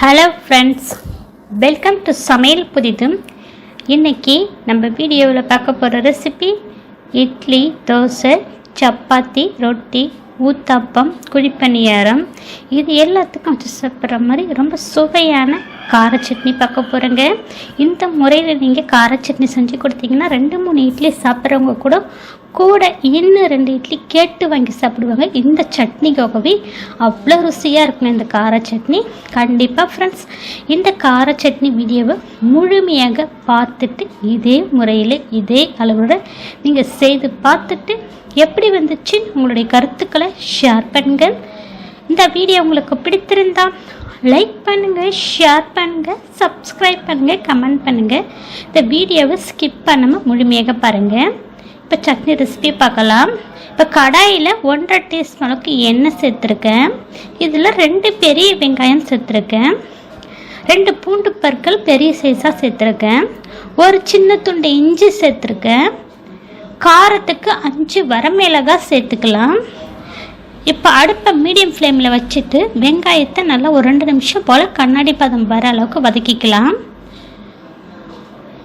Hello friends welcome to சமையல் புதிதும். இன்னைக்கு நம்ம வீடியோவில் பார்க்க போகிற ரெசிபி இட்லி தோசை சப்பாத்தி ரொட்டி ஊத்தாப்பம் குழிப்பணியாரம் இது எல்லாத்துக்கும் வச்சு சாப்பிட்ற மாதிரி ரொம்ப சுவையான கார சட்னி பார்க்க போகிறேங்க இந்த முறையில் நீங்கள் கார சட்னி செஞ்சு கொடுத்தீங்கன்னா ரெண்டு மூணு இட்லி சாப்பிட்றவங்க கூட கூட இன்னும் ரெண்டு இட்லி கேட்டு வாங்கி சாப்பிடுவாங்க. இந்த சட்னிக்காகவே அவ்வளோ ருசியாக இருக்கும் இந்த கார சட்னி. கண்டிப்பாக ஃப்ரெண்ட்ஸ் இந்த கார சட்னி வீடியோவை முழுமையாக பார்த்துட்டு இதே முறையில் இதே அளவோட நீங்கள் செய்து பார்த்துட்டு எப்படி வந்துச்சு? உங்களுடைய கருத்துக்களை ஷேர் பண்ணுங்கள். இந்த வீடியோ உங்களுக்கு பிடித்திருந்தா லைக் பண்ணுங்கள் ஷேர் பண்ணுங்கள் சப்ஸ்கிரைப் பண்ணுங்கள் கமெண்ட் பண்ணுங்கள் இந்த வீடியோவை ஸ்கிப் பண்ணாமல் முழுமையாக பாருங்கள் இப்போ சட்னி ரெசிபி பார்க்கலாம். இப்போ கடாயில் ஒன்றரை டீஸ்பூன் அளவுக்கு எண்ணெய் சேர்த்துருக்கேன். இதில் ரெண்டு பெரிய வெங்காயம் சேர்த்துருக்கேன். ரெண்டு பூண்டு பற்கள் பெரிய சைஸாக சேர்த்துருக்கேன். ஒரு சின்ன துண்டு இஞ்சி சேர்த்துருக்கேன். காரத்துக்கு அஞ்சு வரமிளகாய் சேர்த்துக்கலாம். இப்போ அடுப்பை மீடியம் ஃப்ளேமில் வச்சுட்டு வெங்காயத்தை நல்லா ஒரு ரெண்டு நிமிஷம் போல் கண்ணாடி பதம் வர அளவுக்கு வதக்கிக்கலாம்.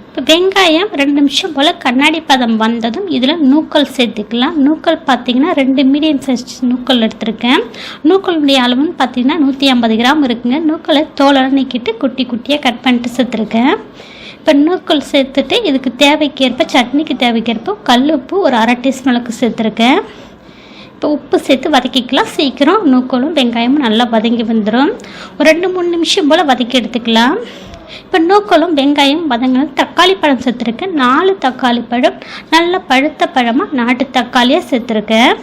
இப்போ வெங்காயம் ரெண்டு நிமிஷம் போல் கண்ணாடி பதம் வந்ததும் இதில் நூக்கல் சேர்த்துக்கலாம். நூக்கல் பார்த்தீங்கன்னா ரெண்டு மீடியம் சைஸ் நூக்கல் எடுத்திருக்கேன். நூக்கலுடைய அளவுன்னு பார்த்தீங்கன்னா நூற்றி ஐம்பது கிராம் இருக்குங்க. நூக்கலை தோலெல்லாம் நீக்கிட்டு குட்டி குட்டியாக கட் பண்ணிட்டு சேர்த்துருக்கேன். இப்போ நூக்கல் சேர்த்துட்டு இதுக்கு தேவைக்கேற்ப சட்னிக்கு தேவைக்கேற்ப கல் உப்பு ஒரு அரை டீஸ்பூனுக்கு சேர்த்துருக்கேன். இப்போ உப்பு சேர்த்து வதக்கிக்கலாம். சீக்கிரம் நூக்கலும் வெங்காயமும் நல்லா வதங்கி வந்துடும் ஒரு ரெண்டு மூணு நிமிஷம் போல் வதக்கி எடுத்துக்கலாம். இப்போ நூக்கலும் வெங்காயம் வதங்கினது தக்காளி பழம் சேர்த்துருக்கேன். நாலு தக்காளி பழம் நல்ல பழுத்த பழமாக நாட்டு தக்காளியாக சேர்த்துருக்கேன்.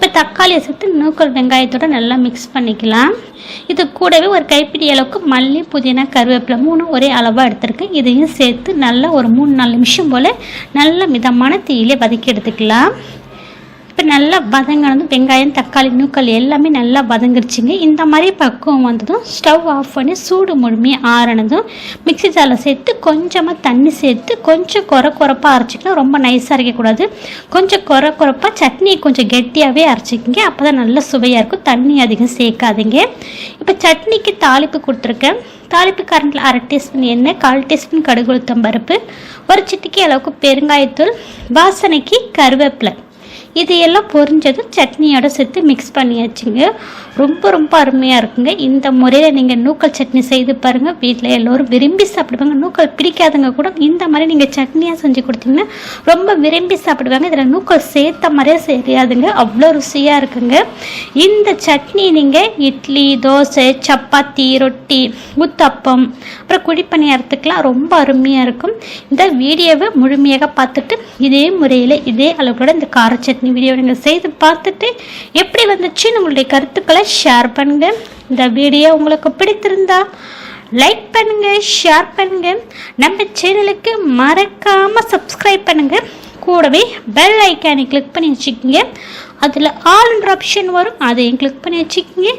இப்போ தக்காளியை சேர்த்து நூக்கல் வெங்காயத்தோடு நல்லா மிக்ஸ் பண்ணிக்கலாம். இது கூடவே ஒரு கைப்பிடி அளவுக்கு மல்லி புதினா கருவேப்பிலை மூணு ஒரே அளவாக எடுத்துருக்கேன். இதையும் சேர்த்து நல்லா ஒரு மூணு நாலு நிமிஷம் போல் நல்ல மிதமான தீயிலே வதக்கி எடுத்துக்கலாம். இப்போ நல்லா வதங்கினதும் வெங்காயம் தக்காளி நூக்கல் எல்லாமே நல்லா வதங்கிருச்சுங்க. இந்த மாதிரி பக்குவம் வந்ததும் ஸ்டவ் ஆஃப் பண்ணி சூடு முழுமையாக ஆறினதும் மிக்சி ஜாரில் சேர்த்து கொஞ்சமாக தண்ணி சேர்த்து கொஞ்சம் குறை குறைப்பாக அரைச்சிக்கலாம் ரொம்ப நைஸாக அரைக்கக்கூடாது. கொஞ்சம் குறை குறைப்பாக சட்னியை கொஞ்சம் கெட்டியாகவே அரைச்சிக்கிங்க. அப்போ தான் நல்ல சுவையாக இருக்கும். தண்ணி அதிகம் சேர்க்காதீங்க. இப்போ சட்னிக்கு தாளிப்பு கொடுத்துருக்கேன். தாளிப்பு கரண்டில் அரை டீஸ்பூன் எண்ணெய் கால் டீஸ்பூன் கடுகுளுத்தம் பருப்பு ஒரு சிட்டிக்கு அளவுக்கு பெருங்காயத்தூள் வாசனைக்கு கருவேப்பிலை. இதையெல்லாம் பொரிஞ்சதும் சட்னியோட சேர்த்து மிக்ஸ் பண்ணியாச்சுங்க ரொம்ப ரொம்ப அருமையாக இருக்குங்க. இந்த முறையில் நீங்கள் நூக்கல் சட்னி செய்து பாருங்கள் வீட்டில் எல்லோரும் விரும்பி சாப்பிடுவாங்க. நூக்கல் பிடிக்காதவங்க கூட இந்த மாதிரி நீங்கள் சட்னியாக செஞ்சு கொடுத்தீங்கன்னா ரொம்ப விரும்பி சாப்பிடுவாங்க. இதில் நூக்கல் சேர்த்த மாதிரியே சரியாதுங்க அவ்வளோ ருசியாக இருக்குங்க. இந்த சட்னி நீங்கள் இட்லி தோசை சப்பாத்தி ரொட்டி முத்தப்பம் அப்புறம் குழிப்பணியாரத்துக்கெலாம் ரொம்ப அருமையாக இருக்கும். இந்த வீடியோவை முழுமையாக பார்த்துட்டு இதே முறையில் இதே அளவுகளோட இந்த கார சட்னி வீடியோ நீங்கள் செய்து பார்த்துட்டு எப்படி வந்துச்சு உங்களுடைய கருத்துக்களை ஷேர் பண்ணுங்கள் இந்த வீடியோ உங்களுக்கு பிடித்திருந்தா லைக் பண்ணுங்கள் ஷேர் பண்ணுங்கள் நம்ம சேனலுக்கு மறக்காமல் சப்ஸ்கிரைப் பண்ணுங்கள் கூடவே பெல் ஐக்கானை கிளிக் பண்ணி வச்சுக்கோங்க. அதில் ஆல்ன்ற ஆப்ஷன் வரும். அதையும் கிளிக் பண்ணி வச்சுக்கோங்க.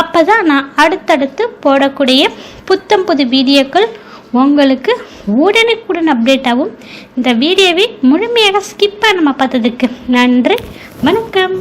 அப்போ தான் நான் அடுத்தடுத்து போடக்கூடிய புத்தம் புது வீடியோக்கள் உங்களுக்கு உடனுக்குடன் அப்டேட் ஆகும். இந்த வீடியோவை முழுமையாக ஸ்கிப் பண்ணாமல் பார்த்ததுக்கு நன்றி. வணக்கம்.